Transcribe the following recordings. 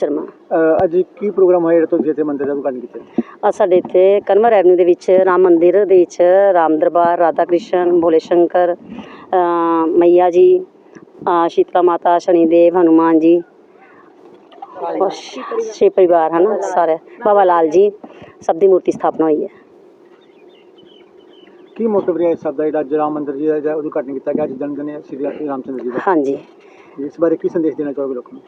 ਸ਼ਰਮਾ। ਅ, ਅੱਜ ਕੀ ਪ੍ਰੋਗਰਾਮ ਹੋਇਆ ਜਿਹੜਾ ਤੁਸੀਂ ਇੱਥੇ ਮੰਦਿਰ ਦਾ ਉਦਘਾਟਨ ਕੀਤਾ? ਅੱਜ ਸਾਡੇ ਇੱਥੇ ਕਨਵਰ ਐਵਨਿਊ ਦੇ ਵਿੱਚ ਰਾਮ ਮੰਦਿਰ ਦੇ ਵਿੱਚ ਰਾਮ ਦਰਬਾਰ ਰਾਧਾ ਕ੍ਰਿਸ਼ਨ ਭੋਲੇ ਸ਼ੰਕਰ ਅ, ਮਈਆ ਜੀ ਅ, ਸ਼ੀਤਲਾ ਮਾਤਾ ਸ਼ਨੀਦੇਵ ਹਨੂਮਾਨ ਜੀ ਔਰ ਸ਼ਿਵ ਪਰਿਵਾਰ। ਹਨ ਸਾਰੇ। ਬਾਬਾ ਲਾਲ ਜੀ ਸਭ ਦੀ ਮੂਰਤੀ ਸਥਾਪਨਾ ਹੋਈ ਹੈ। ਕੀ ਮੋਟਿਵ ਰਿਹਾ ਇਸ ਸਭ ਦਾ ਜਿਹੜਾ ਅੱਜ ਰਾਮ ਮੰਦਿਰ ਜੀ ਦਾ ਜਿਹੜਾ ਉਦਘਾਟਨ ਕੀਤਾ ਗਿਆ ਅੱਜ ਜਨਮ ਦਿਨ ਹੈ ਸ੍ਰੀ ਰਾਮਚੰਦਰ ਜੀ ਦਾ? ਹਾਂਜੀ। ਇਸ ਬਾਰੇ ਕੀ ਸੰਦੇਸ਼ ਦੇਣਾ ਚਾਹੋਗੇ ਲੋਕਾਂ ਨੂੰ?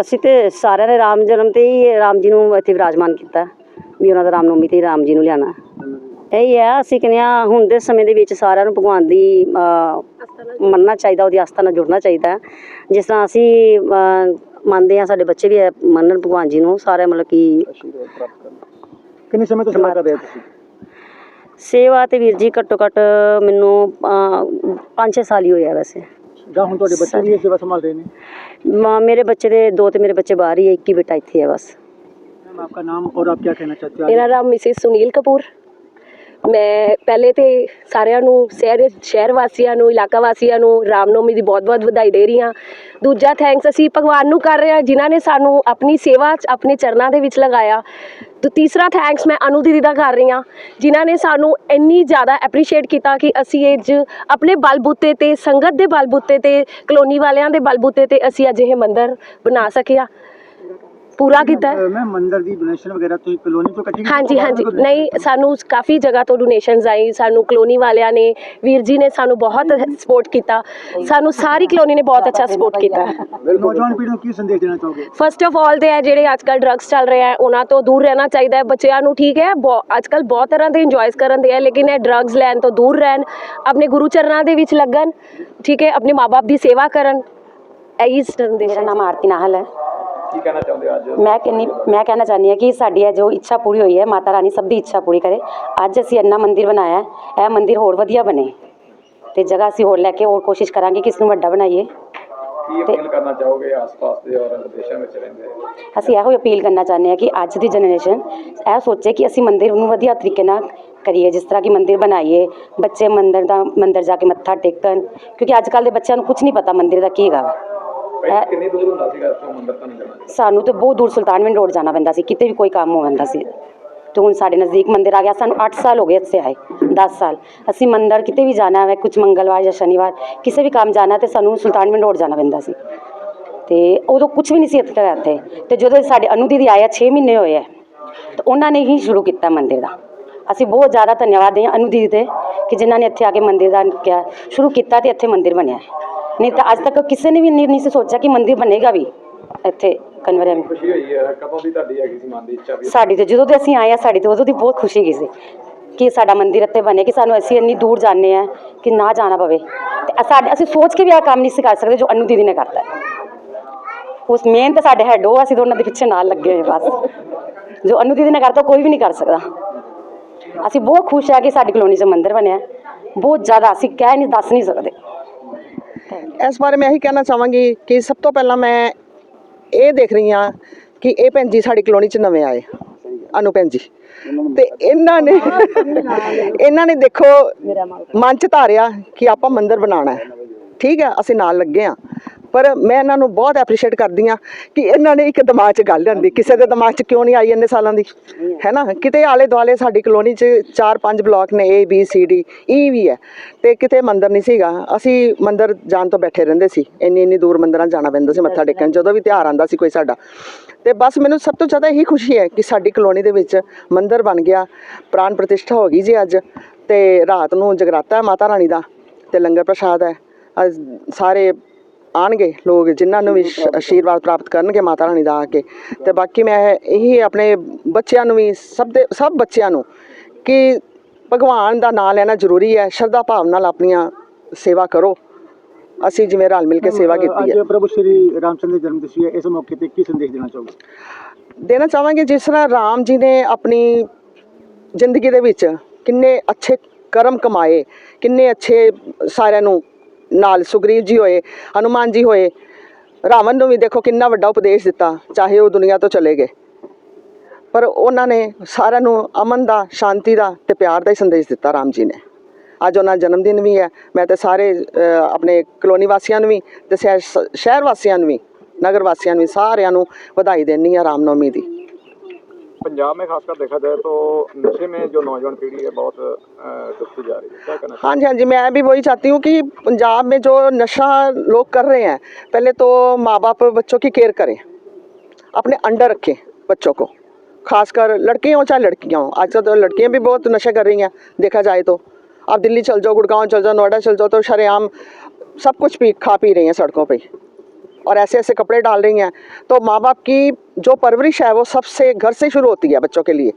ਅਸੀਂ ਤੇ ਸਾਰਿਆਂ ਨੇ ਰਾਮ ਜਨਮ ਤੇ ਹੀ ਰਾਮ ਜੀ ਨੂੰ ਇੱਥੇ ਵਿਰਾਜਮਾਨ ਕੀਤਾ। ਵੀ ਉਹਨਾਂ ਦਾ ਰਾਮ ਨਵਮੀ ਤੇ ਰਾਮ ਜੀ ਨੂੰ ਲਿਆਣਾ ਇਹੀ ਹੈ ਅਸੀਂ ਕਹਿੰਦੇ ਹਾਂ ਹੁਣ ਦੇ ਸਮੇਂ ਦੇ ਵਿੱਚ ਸਾਰਿਆਂ ਨੂੰ ਭਗਵਾਨ ਦੀ ਮੰਨਣਾ ਚਾਹੀਦਾ ਉਹਦੀ ਆਸਥਾ ਨਾਲ ਜੁੜਨਾ ਚਾਹੀਦਾ। ਜਿਸ ਤਰ੍ਹਾਂ ਅਸੀਂ ਮੰਨਦੇ ਹਾਂ ਸਾਡੇ ਬੱਚੇ ਵੀ ਮੰਨਣ ਭਗਵਾਨ ਜੀ ਨੂੰ ਸਾਰੇ ਮਤਲਬ ਕਿ ਕਿੰਨੇ ਸਮੇਂ ਤੋਂ ਸੇਵਾ ਕਰ ਰਹੇ ਹੋ ਤੁਸੀਂ? ਸੇਵਾ ਤੇ ਵੀਰ ਜੀ ਘੱਟੋ ਘੱਟ ਮੈਨੂੰ 5-6 ਸਾਲ ਹੀ ਹੋਇਆ ਵੈਸੇ। ਜਾਂ ਹੁਣ ਤੁਹਾਡੇ ਬੱਚੇ ਵੀ ਇਹ ਸੇਵਾ ਸੰਭਾਲ ਰਹੇ ਨੇ? ਮਾਂ ਮੇਰੇ ਬੱਚੇ ਦੇ ਦੋ ਤੇ ਮੇਰੇ ਬੱਚੇ ਬਾਹਰ ਹੀ ਹੈ ਇੱਕ ਹੀ ਬੇਟਾ ਇੱਥੇ ਹੈ ਬਸ मैम आपका नाम और आप क्या कहना चाहते हो ਮੇਰਾ ਨਾਮ ਮਿਸਿਸ ਸੁਨੀਲ ਕਪੂਰ ਮੈਂ ਪਹਿਲੇ ਤੇ ਸਾਰਿਆਂ ਨੂੰ ਸ਼ਹਿਰ ਸ਼ਹਿਰ ਵਾਸੀਆਂ ਨੂੰ, ਇਲਾਕਾ ਵਾਸੀਆਂ ਨੂੰ, ਰਾਮਨੌਮੀ ਦੀ ਬਹੁਤ-ਬਹੁਤ ਵਧਾਈ ਦੇ ਰਹੀ ਹਾਂ। ਦੂਜਾ ਥੈਂਕਸ ਅਸੀਂ ਭਗਵਾਨ ਨੂੰ ਕਰ ਰਹੇ ਹਾਂ, ਜਿਨ੍ਹਾਂ ਨੇ ਸਾਨੂੰ ਆਪਣੀ ਸੇਵਾ ਆਪਣੇ ਚਰਨਾਂ ਦੇ ਵਿੱਚ ਲਗਾਇਆ। ਤੇ ਤੀਸਰਾ ਥੈਂਕਸ ਮੈਂ ਅਨੂ ਦੀਦੀ ਦਾ ਕਰ ਰਹੀ ਹਾਂ, ਜਿਨ੍ਹਾਂ ਨੇ ਸਾਨੂੰ ਇੰਨੀ ਜ਼ਿਆਦਾ ਐਪਰੀਸ਼ੀਏਟ ਕੀਤਾ ਕਿ ਅਸੀਂ ਇਹ 'ਚ ਆਪਣੇ ਬਲਬੂਤੇ ਤੇ, ਸੰਗਤ ਦੇ ਬਲਬੂਤੇ ਤੇ, ਕਲੋਨੀ ਵਾਲਿਆਂ ਦੇ ਬਲਬੂਤੇ ਤੇ ਅਸੀਂ ਅੱਜ ਇਹ ਮੰਦਿਰ ਬਣਾ ਸਕਿਆ। ਪੂਰਾ ਕੀਤਾ ਮੈਂ ਮੰਦਿਰ ਦੀ ਡੋਨੇਸ਼ਨ ਵਗੈਰਾ ਤੁਸੀਂ ਕਲੋਨੀ ਤੋਂ ਇਕੱਠੀ ਹਾਂਜੀ ਹਾਂਜੀ। ਨਹੀਂ ਸਾਨੂੰ ਕਾਫੀ ਜਗ੍ਹਾ ਤੋਂ ਡੋਨੇਸ਼ਨਸ ਆਈ। ਸਾਨੂੰ ਕਲੋਨੀ ਵਾਲਿਆਂ ਨੇ ਵੀਰ ਜੀ ਨੇ ਸਾਨੂੰ ਬਹੁਤ ਸਪੋਰਟ ਕੀਤਾ। ਸਾਨੂੰ ਸਾਰੀ ਕਲੋਨੀ ਨੇ ਬਹੁਤ ਅੱਛਾ ਸਪੋਰਟ ਕੀਤਾ। ਨੌਜਵਾਨ ਪੀੜ੍ਹੀ ਨੂੰ ਕੀ ਸੰਦੇਸ਼ ਦੇਣਾ ਚਾਹੋਗੇ? ਫਸਟ ਆਫ ਆਲ ਤੇ ਹੈ ਜਿਹੜੇ ਅੱਜ ਕੱਲ ਡਰੱਗਸ ਚੱਲ ਰਹੇ ਆ ਉਹਨਾਂ ਤੋਂ ਦੂਰ ਰਹਿਣਾ ਚਾਹੀਦਾ ਹੈ। ਬੱਚਿਆਂ ਨੂੰ ਠੀਕ ਹੈ ਬਹੁ- ਅੱਜ ਕੱਲ ਬਹੁਤ ਤਰ੍ਹਾਂ ਦੇ ਇੰਜੋਏਸ ਕਰਨ ਦੇ ਹੈ ਲੇਕਿਨ ਇਹ ਡਰੱਗਸ ਲੈਣ ਤੋਂ ਦੂਰ ਰਹਿਣ ਆਪਣੇ ਗੁਰੂ ਚਰਨਾਂ ਦੇ ਵਿੱਚ ਲੱਗਣ ਠੀਕ ਹੈ ਆਪਣੇ ਮਾਪੇ ਦੀ ਸੇਵਾ ਕਰਨ ਇਹੀ ਸੰਦੇਸ਼ ਹੈ। ਮੇਰਾ ਨਾਮ ਆਰਤੀ ਨਾਹਲ ਹੈ। ਕੀ ਕਹਿਣਾ ਚਾਹੁੰਦੇ ਹੋ ਅੱਜ? ਮੈਂ ਕਹਿੰਨੀ ਮੈਂ ਕਹਿਣਾ ਚਾਹੁੰਦੀ ਹਾਂ ਕਿ ਸਾਡੀ ਇਹ ਜੋ ਇੱਛਾ ਪੂਰੀ ਹੋਈ ਹੈ ਮਾਤਾ ਰਾਣੀ ਸਭ ਦੀ ਇੱਛਾ ਪੂਰੀ ਕਰੇ। ਅੱਜ ਅਸੀਂ ਇੰਨਾ ਮੰਦਿਰ ਬਣਾਇਆ ਹੈ ਇਹ ਮੰਦਿਰ ਹੋਰ ਵਧੀਆ ਬਣੇ। ਤੇ ਜਗ੍ਹਾ ਅਸੀਂ ਹੋਰ ਲੈ ਕੇ ਹੋਰ ਕੋਸ਼ਿਸ਼ ਕਰਾਂਗੇ ਕਿ ਇਸ ਨੂੰ ਵੱਡਾ ਬਣਾਈਏ। ਕੀ ਅਪੀਲ ਕਰਨਾ ਚਾਹੋਗੇ ਆਸ-ਪਾਸ ਦੇ ਔਰ ਵਿਦੇਸ਼ਾਂ ਵਿੱਚ ਰਹਿੰਦੇ? ਅਸੀਂ ਇਹੋ ਅਪੀਲ ਕਰਨਾ ਚਾਹੁੰਦੇ ਹਾਂ ਕਿ ਅੱਜ ਦੀ ਜਨਰੇਸ਼ਨ ਇਹ ਸੋਚੇ ਕਿ ਅਸੀਂ ਮੰਦਿਰ ਨੂੰ ਵਧੀਆ ਤਰੀਕੇ ਨਾਲ ਕਰੀਏ ਜਿਸ ਤਰ੍ਹਾਂ ਕਿ ਮੰਦਿਰ ਬਣਾਈਏ ਬੱਚੇ ਮੰਦਿਰ ਦਾ ਮੰਦਿਰ ਜਾ ਕੇ ਮੱਥਾ ਟੇਕਣ। ਕਿਉਂਕਿ ਅੱਜ ਕੱਲ੍ਹ ਦੇ ਬੱਚਿਆਂ ਨੂੰ ਕੁਝ ਨਹੀਂ ਪਤਾ ਮੰਦਿਰ ਦਾ ਕੀ ਹੈਗਾ ਵਾ। ਪਹਿਲਾਂ ਕਿੰਨੀ ਦੂਰ ਹੁੰਦਾ ਸੀਗਾ ਇੱਥੋਂ ਮੰਦਿਰ ਤੁਹਾਨੂੰ ਜਾਣਾ ਸਾਨੂੰ ਤੇ ਬਹੁਤ ਦੂਰ ਸੁਲਤਾਨਵਿੰਡ ਰੋਡ ਜਾਣਾ ਪੈਂਦਾ ਸੀ ਕਿਤੇ ਵੀ ਕੋਈ ਕੰਮ ਹੋ ਜਾਂਦਾ ਸੀ। ਤੇ ਹੁਣ ਸਾਡੇ ਨਜ਼ਦੀਕ ਮੰਦਿਰ ਆ ਗਿਆ ਸਾਨੂੰ 8 ਸਾਲ ਹੋ ਗਏ ਇੱਥੇ ਆਏ 10 ਸਾਲ। ਅਸੀਂ ਮੰਦਿਰ ਕਿਤੇ ਵੀ ਜਾਣਾ ਹੈ ਕੁਝ ਮੰਗਲਵਾਰ ਜਾਂ ਸ਼ਨੀਵਾਰ ਕਿਸੇ ਵੀ ਕੰਮ ਜਾਣਾ ਤੇ ਸਾਨੂੰ ਸੁਲਤਾਨਵਿੰਡ ਰੋਡ ਜਾਣਾ ਪੈਂਦਾ ਸੀ। ਤੇ ਉਦੋਂ ਕੁਝ ਵੀ ਨਹੀਂ ਸੀ ਇੱਥੇ ਇੱਥੇ। ਤੇ ਜਦੋਂ ਸਾਡੇ ਅਨੂ ਦੀਦੀ ਆਇਆ 6 ਮਹੀਨੇ ਹੋਏ ਹੈ ਤੇ ਉਹਨਾਂ ਨੇ ਹੀ ਸ਼ੁਰੂ ਕੀਤਾ ਮੰਦਿਰ ਦਾ। ਅਸੀਂ ਬਹੁਤ ਜ਼ਿਆਦਾ ਧੰਨਵਾਦ ਹਾਂ ਅਨੂ ਦੀਦੀ ਤੇ ਕਿ ਜਿਨ੍ਹਾਂ ਨੇ ਇੱਥੇ ਆ ਕੇ ਮੰਦਿਰ ਦਾ ਸ਼ੁਰੂ ਕੀਤਾ ਤੇ ਇੱਥੇ ਮੰਦਿਰ ਬਣਿਆ। ਹੈ। ਨਹੀਂ ਤਾਂ ਅੱਜ ਤੱਕ ਕਿਸੇ ਨੇ ਵੀ ਨਹੀਂ ਨਹੀਂ ਸੀ ਸੋਚਿਆ ਕਿ ਮੰਦਿਰ ਬਣੇਗਾ ਵੀ ਇੱਥੇ ਕਨਵਰ ਐਵਨਿਊ। ਖੁਸ਼ੀ ਹੋਈ ਹੈ ਕਦੋਂ ਦੀ ਤੁਹਾਡੀ ਹੈਗੀ ਸੀ ਮਨ ਦੀ ਇੱਛਾ ਵੀ? ਸਾਡੀ ਤੇ ਜਦੋਂ ਦੇ ਅਸੀਂ ਆਏ ਆ ਸਾਡੀ ਤੇ ਉਦੋਂ ਦੀ ਬਹੁਤ ਖੁਸ਼ੀ ਗਈ ਸੀ ਕਿ ਸਾਡਾ ਮੰਦਿਰ ਇੱਥੇ ਬਣੇ ਕਿ ਸਾਨੂੰ ਅਸੀਂ ਇੰਨੀ ਦੂਰ ਜਾਂਦੇ ਆ ਕਿ ਨਾ ਜਾਣਾ ਪਵੇ। ਤੇ ਸਾਡੇ ਅਸੀਂ ਸੋਚ ਕੇ ਵੀ ਇਹ ਕੰਮ ਨਹੀਂ ਸੀ ਕਰ ਸਕਦੇ ਜੋ ਅਨੂ ਦੀਦੀ ਨੇ ਕਰਤਾ। ਉਸ ਮੇਨ ਤੇ ਸਾਡੇ ਹੈਡ ਉਹ ਅਸੀਂ ਦੋਨਾਂ ਦੇ ਪਿੱਛੇ ਨਾਲ ਲੱਗੇ ਹੋਏ ਬਸ। ਜੋ ਅਨੂ ਦੀਦੀ ਨੇ ਕਰਤਾ ਕੋਈ ਵੀ ਨਹੀਂ ਕਰ ਸਕਦਾ। ਅਸੀਂ ਬਹੁਤ ਖੁਸ਼ ਆ ਕਿ ਸਾਡੀ ਕਲੋਨੀ 'ਚ ਮੰਦਿਰ ਬਣਿਆ ਬਹੁਤ ਜ਼ਿਆਦਾ ਅਸੀਂ ਕਹਿ ਨਹੀਂ ਦੱਸ ਨਹੀਂ ਸਕਦੇ। ਇਸ ਬਾਰੇ ਮੈਂ ਇਹੀ ਕਹਿਣਾ ਚਾਹਾਂਗੀ ਕਿ ਸਭ ਤੋਂ ਪਹਿਲਾਂ ਮੈਂ ਇਹ ਦੇਖ ਰਹੀ ਹਾਂ ਕਿ ਇਹ ਭੈਣ ਜੀ ਸਾਡੀ ਕਲੋਨੀ 'ਚ ਨਵੇਂ ਆਏ ਅਨੂ ਭੈਣ ਜੀ। ਤੇ ਇਹਨਾਂ ਨੇ ਇਹਨਾਂ ਨੇ ਦੇਖੋ ਮਨ 'ਚ ਧਾਰਿਆ ਕਿ ਆਪਾਂ ਮੰਦਿਰ ਬਣਾਉਣਾ ਹੈ। ਠੀਕ ਹੈ ਅਸੀਂ ਨਾਲ ਲੱਗੇ ਆ ਪਰ ਮੈਂ ਇਹਨਾਂ ਨੂੰ ਬਹੁਤ ਐਪਰੀਸ਼ੀਏਟ ਕਰਦੀ ਆ ਕਿ ਇਹਨਾਂ ਨੇ ਇੱਕ ਦਿਮਾਗ 'ਚ ਗੱਲ ਲਿਆਂਦੀ ਕਿਸੇ ਦੇ ਦਿਮਾਗ 'ਚ ਕਿਉਂ ਨਹੀਂ ਆਈ ਇੰਨੇ ਸਾਲਾਂ ਦੀ? ਹੈ ਨਾ? ਕਿਤੇ ਆਲੇ ਦੁਆਲੇ ਸਾਡੀ ਕਲੋਨੀ 'ਚ 4-5 ਬਲਾਕ ਨੇ A B C D E ਵੀ ਹੈ ਤੇ ਕਿਤੇ ਮੰਦਰ ਨਹੀਂ ਸੀਗਾ। ਅਸੀਂ ਮੰਦਰ ਜਾਣ ਤੋਂ ਬੈਠੇ ਰਹਿੰਦੇ ਸੀ। ਇੰਨੀ ਇੰਨੀ ਦੂਰ ਮੰਦਰਾਂ ਜਾਣਾ ਪੈਂਦਾ ਸੀ ਮੱਥਾ ਟੇਕਣ। ਜਦੋਂ ਵੀ ਤਿਉਹਾਰ ਆਂਦਾ ਸੀ ਕੋਈ ਸਾਡਾ। ਤੇ ਬਸ ਮੈਨੂੰ ਸਭ ਤੋਂ ਜ਼ਿਆਦਾ ਇਹੀ ਖੁਸ਼ੀ ਹੈ ਕਿ ਸਾਡੀ ਕਲੋਨੀ ਦੇ ਵਿੱਚ ਮੰਦਰ ਬਣ ਗਿਆ। ਪ੍ਰਾਨ ਪ੍ਰਤਿਸ਼ਠਾ ਹੋ ਗਈ ਜੀ ਅੱਜ। ਤੇ ਰਾਤ ਨੂੰ ਜਗਰਾਤਾ ਮਾਤਾ ਰਾਣੀ ਦਾ ਤੇ ਲੰਗਰ ਪ੍ਰਸ਼ਾਦ ਹੈ। ਅੱਜ ਸਾਰੇ ਆਣਗੇ ਲੋਕ ਜਿਨ੍ਹਾਂ ਨੂੰ ਵੀ ਆਸ਼ੀਰਵਾਦ ਪ੍ਰਾਪਤ ਕਰਨਗੇ ਮਾਤਾ ਰਾਣੀ ਦਾ ਆ ਕੇ। ਤੇ ਬਾਕੀ ਮੈਂ ਇਹੀ ਆਪਣੇ ਬੱਚਿਆਂ ਨੂੰ ਵੀ ਸਭ ਦੇ ਸਭ ਬੱਚਿਆਂ ਨੂੰ ਕਿ ਭਗਵਾਨ ਦਾ ਨਾਮ ਲੈਣਾ ਜ਼ਰੂਰੀ ਹੈ। ਸ਼ਰਧਾ ਭਾਵ ਨਾਲ ਆਪਣੀਆਂ ਸੇਵਾ ਕਰੋ। ਅਸੀਂ ਜਿਵੇਂ ਰਲ ਮਿਲ ਕੇ ਸੇਵਾ ਕੀਤੀ ਹੈ। ਅੱਜ ਪ੍ਰਭੂ ਸ਼੍ਰੀ ਰਾਮਚੰਦਰ ਜਨਮ ਦਿਵਸ ਹੈ। ਇਸ ਮੌਕੇ ਤੇ ਕੀ ਸੰਦੇਸ਼ ਦੇਣਾ ਚਾਹੋਗੇ? ਦੇਣਾ ਚਾਹਾਂਗੇ ਜਿਸ ਤਰ੍ਹਾਂ ਰਾਮ ਜੀ ਨੇ ਆਪਣੀ ਜ਼ਿੰਦਗੀ ਦੇ ਵਿੱਚ ਕਿੰਨੇ ਅੱਛੇ ਕਰਮ ਕਮਾਏ ਕਿੰਨੇ ਅੱਛੇ ਸਾਰਿਆਂ ਨੂੰ ਨਾਲ ਸੁਗਰੀਵ ਜੀ ਹੋਏ, ਹਨੂਮਾਨ ਜੀ ਹੋਏ, ਰਾਵਣ ਨੂੰ ਵੀ ਦੇਖੋ ਕਿੰਨਾ ਵੱਡਾ ਉਪਦੇਸ਼ ਦਿੱਤਾ, ਚਾਹੇ ਉਹ ਦੁਨੀਆ ਤੋਂ ਚਲੇ ਗਏ। ਪਰ ਉਹਨਾਂ ਨੇ ਸਾਰਿਆਂ ਨੂੰ ਅਮਨ ਦਾ, ਸ਼ਾਂਤੀ ਦਾ ਤੇ ਪਿਆਰ ਦਾ ਹੀ ਸੰਦੇਸ਼ ਦਿੱਤਾ ਰਾਮ ਜੀ ਨੇ। ਅੱਜ ਉਹਨਾਂ ਦਾ ਜਨਮ ਦਿਨ ਵੀ ਹੈ, ਮੈਂ ਤੇ ਸਾਰੇ ਆਪਣੇ ਕਲੋਨੀ ਵਾਸੀਆਂ ਨੂੰ ਵੀ ਤੇ ਸ਼ਹਿਰ ਸ਼ਹਿਰ ਵਾਸੀਆਂ ਨੂੰ ਵੀ, ਨਗਰ ਵਾਸੀਆਂ ਨੂੰ ਵੀ ਸਾਰਿਆਂ ਨੂੰ ਵਧਾਈ ਦੇਣੀ ਆ ਰਾਮਨੌਮੀ ਦੀ। पंजाब में खासकर देखा जाए तो नशे में जो नौजवान पीढ़ी है, बहुत डूबती जा रही है। क्या कहना हाँ जी हाँ जी, मैं भी वही चाहती हूँ कि पंजाब में जो नशा लोग कर रहे हैं, पहले तो माँ बाप बच्चों की केयर करें, अपने अंडर रखें बच्चों को, खासकर लड़के हों चाहे लड़कियाँ हों। आजकल तो लड़कियाँ भी बहुत नशे कर रही हैं, देखा जाए तो। आप दिल्ली चल जाओ, गुड़गांव चल जाओ, नोएडा चल जाओ तो शरेआम सब कुछ पी, खा पी रही हैं सड़कों पे। और ऐसे ऐसे कपड़े डाल रही हैं। तो माँ बाप की जो परवरिश है वो सबसे घर से शुरू होती है बच्चों के लिए।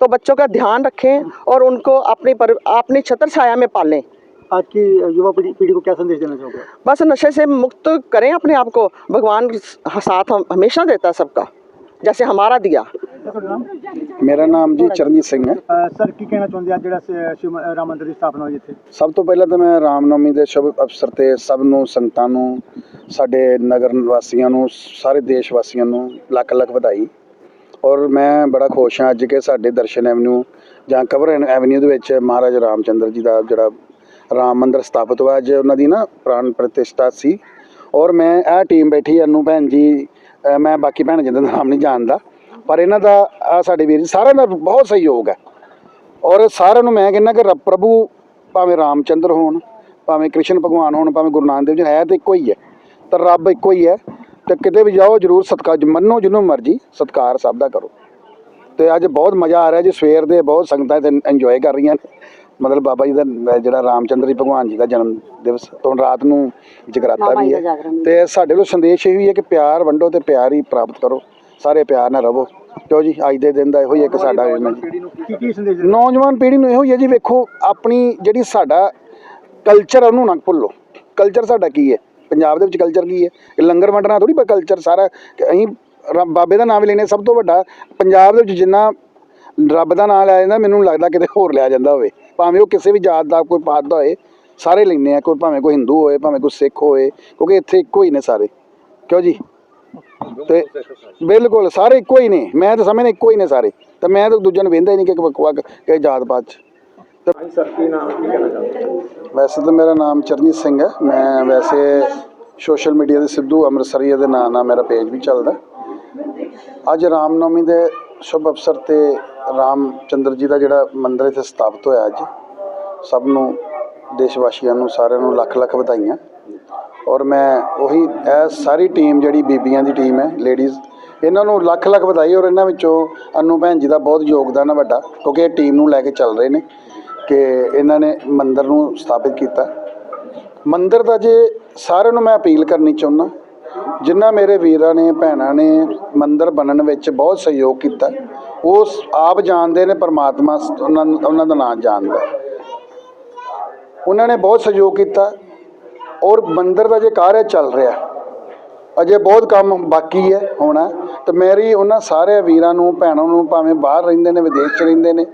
तो बच्चों का ध्यान रखें और उनको अपनी पर अपनी छतर छाया में पालें। आज की युवा पीढ़ी को क्या संदेश देना चाहोगे? बस नशे से मुक्त करें अपने आप को। भगवान साथ हम हमेशा देता है सबका जैसे हमारा दिया। ਮੇਰਾ ਨਾਮ ਜੀ ਚਰਨਜੀਤ ਸਿੰਘ ਹੈ। ਸਰ ਕੀ ਕਹਿਣਾ ਚਾਹੁੰਦੇ ਆ? ਜਿਹੜਾ ਸ- ਸ਼ਿਵ ਰਾਮ ਮੰਦਿਰ ਦੀ ਸਥਾਪਨਾ ਹੋਈ ਇੱਥੇ। ਸਭ ਤੋਂ ਪਹਿਲਾਂ ਤਾਂ ਮੈਂ ਰਾਮਨਵਮੀ ਦੇ ਸ਼ੁਭ ਅਵਸਰ ਤੇ ਸਭ ਨੂੰ ਸੰਗਤਾਂ ਨੂੰ ਸਾਡੇ ਨਗਰ ਵਾਸੀਆਂ ਨੂੰ ਸਾਰੇ ਦੇਸ਼ ਵਾਸੀਆਂ ਨੂੰ ਲੱਖ ਲੱਖ ਵਧਾਈ। ਔਰ ਮੈਂ ਬੜਾ ਖੁਸ਼ ਹਾਂ ਅੱਜ ਕਿ ਸਾਡੇ ਦਰਸ਼ਨ ਐਵਨਿਊ ਜਾਂ ਕਵਰ ਐਵਨਿਊ ਦੇ ਵਿੱਚ ਮਹਾਰਾਜ ਰਾਮਚੰਦਰ ਜੀ ਦਾ ਜਿਹੜਾ ਰਾਮ ਮੰਦਿਰ ਸਥਾਪਿਤ ਹੋਇਆ ਅੱਜ ਉਹਨਾਂ ਦੀ ਨਾ ਪ੍ਰਾਣ ਪ੍ਰਤਿਸ਼ਠਾ ਸੀ। ਔਰ ਮੈਂ ਇਹ ਟੀਮ ਬੈਠੀ ਅਨੂ ਭੈਣ ਜੀ। ਅ, ਮੈਂ ਬਾਕੀ ਭੈਣ ਜਿੰਦਾ ਦਾ ਨਾਮ ਨਹੀਂ ਜਾਣਦਾ। ਪਰ ਇਹਨਾਂ ਦਾ ਆ ਸਾਡੇ ਵੀਰ ਸਾਰਿਆਂ ਦਾ ਬਹੁਤ ਸਹਿਯੋਗ ਹੈ। ਔਰ ਸਾਰਿਆਂ ਨੂੰ ਮੈਂ ਕਹਿੰਦਾ ਕਿ ਰੱਬ ਪ੍ਰਭੂ ਭਾਵੇਂ ਰਾਮਚੰਦਰ ਹੋਣ ਭਾਵੇਂ ਕ੍ਰਿਸ਼ਨ ਭਗਵਾਨ ਹੋਣ ਭਾਵੇਂ ਗੁਰੂ ਨਾਨਕ ਦੇਵ ਜੀ ਹੈ ਤੇ ਇੱਕੋ ਹੀ ਹੈ। ਤਾਂ ਰੱਬ ਇੱਕੋ ਹੀ ਹੈ ਤੇ ਕਿਤੇ ਵੀ ਜਾਓ ਜਰੂਰ ਸਤਕਾਰ ਮੰਨੋ ਜਿਹਨੂੰ ਮਰਜ਼ੀ ਸਤਕਾਰ ਸਭ ਦਾ ਕਰੋ। ਤੇ ਅੱਜ ਬਹੁਤ ਮਜ਼ਾ ਆ ਰਿਹਾ ਜੀ ਸਵੇਰ ਦੇ ਬਹੁਤ ਸੰਗਤਾਂ ਇੱਥੇ ਇੰਜੋਏ ਕਰ ਰਹੀਆਂ ਨੇ। ਮਤਲਬ ਬਾਬਾ ਜੀ ਦਾ ਜਿਹੜਾ ਰਾਮਚੰਦਰ ਜੀ ਭਗਵਾਨ ਜੀ ਦਾ ਜਨਮ ਦਿਵਸ ਤੋਂ ਰਾਤ ਨੂੰ ਜਗਰਾਤਾ ਵੀ ਹੈ। ਤੇ ਸਾਡੇ ਵੱਲੋਂ ਸੰਦੇਸ਼ ਇਹ ਹੀ ਹੈ ਕਿ ਪਿਆਰ ਵੰਡੋ ਤੇ ਪਿਆਰ ਹੀ ਪ੍ਰਾਪਤ ਕਰੋ। ਸਾਰੇ ਪਿਆਰ ਨਾਲ ਰਹੋ। ਕਿਉਂ ਜੀ? ਅੱਜ ਦੇ ਦਿਨ ਦਾ ਇਹੋ ਹੀ ਇੱਕ ਸਾਡਾ ਵਿਜ਼ਨ ਜੀ ਪੀੜ੍ਹੀ ਨੂੰ ਕੀ ਕੀ ਸੰਦੇਸ਼ ਦੇਣਾ? ਨੌਜਵਾਨ ਪੀੜ੍ਹੀ ਨੂੰ ਇਹੋ ਹੀ ਹੈ ਜੀ ਵੇਖੋ ਆਪਣੀ ਜਿਹੜੀ ਸਾਡਾ ਕਲਚਰ ਉਹਨੂੰ ਨਾ ਭੁੱਲੋ। ਕਲਚਰ ਸਾਡਾ ਕੀ ਹੈ? ਪੰਜਾਬ ਦੇ ਵਿੱਚ ਕਲਚਰ ਕੀ ਹੈ? ਇਹ ਲੰਗਰ ਵੰਡਣਾ ਥੋੜੀ ਪਰ ਕਲਚਰ ਸਾਰਾ ਕਿ ਅਸੀਂ ਰੱਬ ਬਾਬੇ ਦਾ ਨਾਮ ਵੀ ਲੈਨੇ ਸਭ ਤੋਂ ਵੱਡਾ। ਪੰਜਾਬ ਦੇ ਵਿੱਚ ਜਿੰਨਾ ਰੱਬ ਦਾ ਨਾਮ ਲਿਆ ਜਾਂਦਾ ਮੈਨੂੰ ਲੱਗਦਾ ਕਿਤੇ ਹੋਰ ਲਿਆ ਜਾਂਦਾ ਹੋਵੇ। ਭਾਵੇਂ ਉਹ ਕਿਸੇ ਵੀ ਜਾਤ ਦਾ ਕੋਈ ਪਾਤ ਦਾ ਹੋਏ ਸਾਰੇ ਲੈਂਦੇ ਆ ਕੋਈ ਭਾਵੇਂ ਕੋਈ ਹਿੰਦੂ ਹੋਏ ਭਾਵੇਂ ਕੋਈ ਸਿੱਖ ਹੋਏ ਕਿਉਂਕਿ ਇੱਥੇ ਇੱਕੋ ਹੀ ਨੇ ਸਾਰੇ। ਕਿਉਂ ਜੀ? ਤੇ ਬਿਲਕੁਲ ਸਾਰੇ ਇੱਕੋ ਹੀ ਨੇ। ਮੈਂ ਤਾਂ ਸਮਝਦਾ ਇੱਕੋ ਹੀ ਨੇ ਸਾਰੇ। ਤਾਂ ਮੈਂ ਤਾਂ ਦੂਜਿਆਂ ਨੂੰ ਵੇਂਦਾ ਹੀ ਨਹੀਂ ਕਿ ਵੱਖ ਵੱਖ ਕਿ ਜਾਤ ਪਾਤ ਚ। ਵੈਸੇ ਤਾਂ ਮੇਰਾ ਨਾਮ ਚਰਨਜੀਤ ਸਿੰਘ ਹੈ। ਮੈਂ ਵੈਸੇ ਸੋਸ਼ਲ ਮੀਡੀਆ ਦੇ ਸਿੱਧੂ ਅੰਮ੍ਰਿਤਸਰੀਆ ਦੇ ਨਾਂ ਨਾਲ ਮੇਰਾ ਪੇਜ ਵੀ ਚੱਲਦਾ। ਅੱਜ ਰਾਮਨਵਮੀ ਦੇ ਸ਼ੁਭ ਅਵਸਰ ਤੇ ਰਾਮਚੰਦਰ ਜੀ ਦਾ ਜਿਹੜਾ ਮੰਦਿਰ ਇੱਥੇ ਸਥਾਪਿਤ ਹੋਇਆ ਅੱਜ ਸਭ ਨੂੰ ਦੇਸ਼ ਵਾਸੀਆਂ ਨੂੰ ਸਾਰਿਆਂ ਨੂੰ ਲੱਖ ਲੱਖ ਵਧਾਈਆਂ। ਔਰ ਮੈਂ ਉਹੀ, ਇਹ ਸਾਰੀ ਟੀਮ ਜਿਹੜੀ ਬੀਬੀਆਂ ਦੀ ਟੀਮ ਹੈ ਲੇਡੀਜ਼ ਇਹਨਾਂ ਨੂੰ ਲੱਖ ਲੱਖ ਵਧਾਈ ਔਰ ਇਹਨਾਂ ਵਿੱਚੋਂ ਅਨੂ ਭੈਣ ਜੀ ਦਾ ਬਹੁਤ ਯੋਗਦਾਨ ਹੈ ਵੱਡਾ, ਕਿਉਂਕਿ ਇਹ ਟੀਮ ਨੂੰ ਲੈ ਕੇ ਚੱਲ ਰਹੇ ਨੇ ਕਿ ਇਹਨਾਂ ਨੇ ਮੰਦਿਰ ਨੂੰ ਸਥਾਪਿਤ ਕੀਤਾ। ਮੰਦਿਰ ਦਾ ਜੇ ਸਾਰਿਆਂ ਨੂੰ ਮੈਂ ਅਪੀਲ ਕਰਨੀ ਚਾਹੁੰਦਾ ਜਿਨ੍ਹਾਂ ਮੇਰੇ ਵੀਰਾਂ ਨੇ, ਭੈਣਾਂ ਨੇ ਮੰਦਿਰ ਬਣਨ ਵਿੱਚ ਬਹੁਤ ਸਹਿਯੋਗ ਕੀਤਾ, ਉਹ ਆਪ ਜਾਣਦੇ ਨੇ ਪਰਮਾਤਮਾ ਉਹਨਾਂ ਉਹਨਾਂ ਦਾ ਨਾਮ ਜਾਣਦਾ। ਉਹਨਾਂ ਨੇ ਬਹੁਤ ਸਹਿਯੋਗ ਕੀਤਾ। ਔਰ ਮੰਦਰ ਦਾ ਜੇ ਕਾਰਜ ਚੱਲ ਰਿਹਾ, ਅਜੇ ਬਹੁਤ ਕੰਮ ਬਾਕੀ ਹੈ ਹੋਣਾ, ਤੇ ਮੇਰੀ ਉਹਨਾਂ ਸਾਰੇ ਵੀਰਾਂ ਨੂੰ, ਭੈਣਾਂ ਨੂੰ ਭਾਵੇਂ ਬਾਹਰ ਰਹਿੰਦੇ ਨੇ, ਵਿਦੇਸ਼ 'ਚ ਰਹਿੰਦੇ ਨੇ,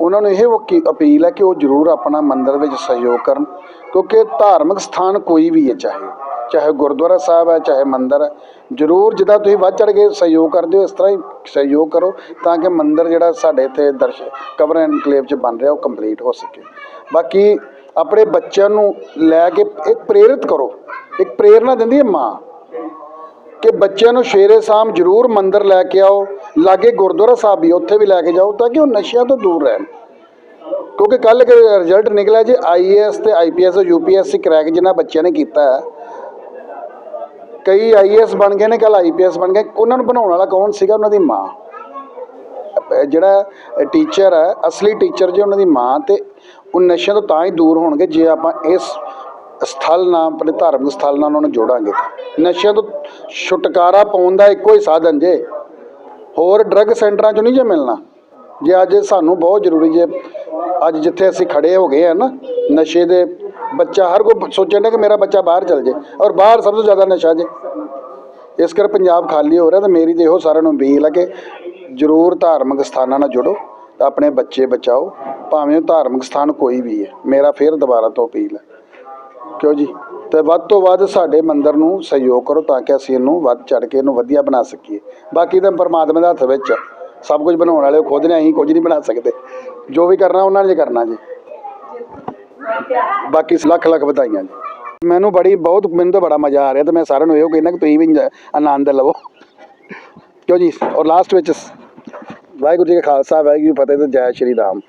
ਉਹਨਾਂ ਨੂੰ ਇਹ ਅਪੀਲ ਹੈ ਕਿ ਉਹ ਜ਼ਰੂਰ ਆਪਣਾ ਮੰਦਰ ਵਿੱਚ ਸਹਿਯੋਗ ਕਰਨ, ਕਿਉਂਕਿ ਧਾਰਮਿਕ ਸਥਾਨ ਕੋਈ ਵੀ ਹੈ, ਚਾਹੇ ਚਾਹੇ ਗੁਰਦੁਆਰਾ ਸਾਹਿਬ ਹੈ, ਚਾਹੇ ਮੰਦਰ ਹੈ, ਜ਼ਰੂਰ ਜਿੱਦਾਂ ਤੁਸੀਂ ਵੱਧ ਚੜ ਕੇ ਸਹਿਯੋਗ ਕਰਦੇ ਹੋ, ਇਸ ਤਰ੍ਹਾਂ ਹੀ ਸਹਿਯੋਗ ਕਰੋ, ਤਾਂ ਕਿ ਮੰਦਰ ਜਿਹੜਾ ਸਾਡੇ ਇੱਥੇ ਦਰਸ਼ ਕਵਰ ਐਨਕਲੇਵ 'ਚ ਬਣ ਰਿਹਾ, ਉਹ ਕੰਪਲੀਟ ਹੋ ਸਕੇ। ਬਾਕੀ ਆਪਣੇ ਬੱਚਿਆਂ ਨੂੰ ਲੈ ਕੇ ਇੱਕ ਪ੍ਰੇਰਿਤ ਕਰੋ। ਇੱਕ ਪ੍ਰੇਰਨਾ ਦਿੰਦੀ ਹੈ ਮਾਂ ਕਿ ਬੱਚਿਆਂ ਨੂੰ ਸ਼ੇਰੇ ਸ਼ਾਮ ਜ਼ਰੂਰ ਮੰਦਰ ਲੈ ਕੇ ਆਓ, ਲਾਗੇ ਗੁਰਦੁਆਰਾ ਸਾਹਿਬ ਵੀ ਉੱਥੇ ਵੀ ਲੈ ਕੇ ਜਾਓ ਤਾਂ ਕਿ ਉਹ ਨਸ਼ਿਆਂ ਤੋਂ ਦੂਰ ਰਹਿਣ। ਕਿਉਂਕਿ ਕੱਲ ਰਿਜ਼ਲਟ ਨਿਕਲਿਆ ਜੇ ਆਈਏਐਸ ਤੇ ਆਈਪੀਐਸ ਯੂਪੀਐਸਸੀ ਕਰੈਕ ਜਿਨ੍ਹਾਂ ਬੱਚਿਆਂ ਨੇ ਕੀਤਾ ਹੈ। ਕਈ ਆਈਏਐਸ ਬਣ ਗਏ ਨੇ ਕੱਲ ਆਈਪੀਐਸ ਬਣ ਗਏ। ਉਹਨਾਂ ਨੂੰ ਬਣਾਉਣ ਵਾਲਾ ਕੌਣ ਸੀਗਾ? ਉਹਨਾਂ ਦੀ ਮਾਂ। ਜਿਹੜਾ ਟੀਚਰ ਹੈ, ਅਸਲੀ ਟੀਚਰ ਜੇ, ਉਹਨਾਂ ਦੀ ਮਾਂ ਤੇ ਉਹ ਨਸ਼ਿਆਂ ਤੋਂ ਤਾਂ ਹੀ ਦੂਰ ਹੋਣਗੇ ਜੇ ਆਪਾਂ ਇਸ ਸਥਲ ਨਾਲ, ਆਪਣੇ ਧਾਰਮਿਕ ਸਥਲ ਨਾਲ ਉਹਨਾਂ ਨੂੰ ਜੋੜਾਂਗੇ। ਨਸ਼ਿਆਂ ਤੋਂ ਛੁਟਕਾਰਾ ਪਾਉਣ ਦਾ ਇੱਕੋ ਹੀ ਸਾਧਨ ਜੇ। ਹੋਰ ਡਰੱਗ ਸੈਂਟਰਾਂ 'ਚੋਂ ਨਹੀਂ ਜੇ ਮਿਲਣਾ। ਜੇ ਅੱਜ ਸਾਨੂੰ ਬਹੁਤ ਜ਼ਰੂਰੀ ਜੇ, ਅੱਜ ਜਿੱਥੇ ਅਸੀਂ ਖੜੇ ਹੋ ਗਏ ਆ ਨਾ, ਨਸ਼ੇ ਦੇ ਬੱਚਾ, ਹਰ ਕੋਈ ਸੋਚਣ ਡਿਆ ਕਿ ਮੇਰਾ ਬੱਚਾ ਬਾਹਰ ਚਲ ਜੇ, ਔਰ ਬਾਹਰ ਸਭ ਤੋਂ ਜ਼ਿਆਦਾ ਨਸ਼ਾ ਜੇ। ਇਸ ਕਰਕੇ ਪੰਜਾਬ ਖਾਲੀ ਹੋ ਰਿਹਾ ਤਾਂ ਮੇਰੀ ਤੇ ਇਹੋ ਸਾਰਿਆਂ ਨੂੰ ਅਪੀਲ ਹੈ ਕਿ ਜ਼ਰੂਰ ਧਾਰਮਿਕ ਸਥਾਨਾਂ ਨਾਲ ਜੁੜੋ। ਤਾਂ ਆਪਣੇ ਬੱਚੇ ਬਚਾਓ, ਭਾਵੇਂ ਉਹ ਧਾਰਮਿਕ ਸਥਾਨ ਕੋਈ ਵੀ ਹੈ। ਮੇਰਾ ਫੇਰ ਦੁਬਾਰਾ ਤੋਂ ਅਪੀਲ ਹੈ। ਕਿਉਂ ਜੀ? ਤੇ ਵੱਧ ਤੋਂ ਵੱਧ ਸਾਡੇ ਮੰਦਰ ਨੂੰ ਸਹਿਯੋਗ ਕਰੋ ਤਾਂ ਕਿ ਅਸੀਂ ਇਹਨੂੰ ਵੱਧ ਚੜ ਕੇ ਇਹਨੂੰ ਵਧੀਆ ਬਣਾ ਸਕੀਏ। ਬਾਕੀ ਤਾਂ ਪਰਮਾਤਮਾ ਦੇ ਹੱਥ ਵਿੱਚ ਸਭ ਕੁਝ ਬਣਾਉਣ ਵਾਲੇ ਖੁਦ ਨੇ, ਅਸੀਂ ਕੁਝ ਨਹੀਂ ਬਣਾ ਸਕਦੇ। ਜੋ ਵੀ ਕਰਨਾ, ਉਹਨਾਂ ਨੇ ਕਰਨਾ ਜੀ। ਬਾਕੀ ਲੱਖ ਲੱਖ ਵਧਾਈਆਂ ਜੀ। ਮੈਨੂੰ ਬੜੀ, ਬਹੁਤ, ਮੈਨੂੰ ਤਾਂ ਬੜਾ ਮਜ਼ਾ ਆ ਰਿਹਾ ਤੇ ਮੈਂ ਸਾਰਿਆਂ ਨੂੰ ਇਹੋ ਕਹਿੰਦਾ ਕਿ ਤੁਸੀਂ ਵੀ ਆਨੰਦ ਲਵੋ। ਕਿਉਂ ਜੀ? ਔਰ ਲਾਸਟ ਵਿੱਚ ਵਾਹਿਗੁਰੂ ਜੀ ਕਾ ਖਾਲਸਾ ਵਾਹਿਗੁਰੂ ਜੀ ਫਤਿਹ ਤੇ ਜੈ ਸ਼੍ਰੀ ਰਾਮ।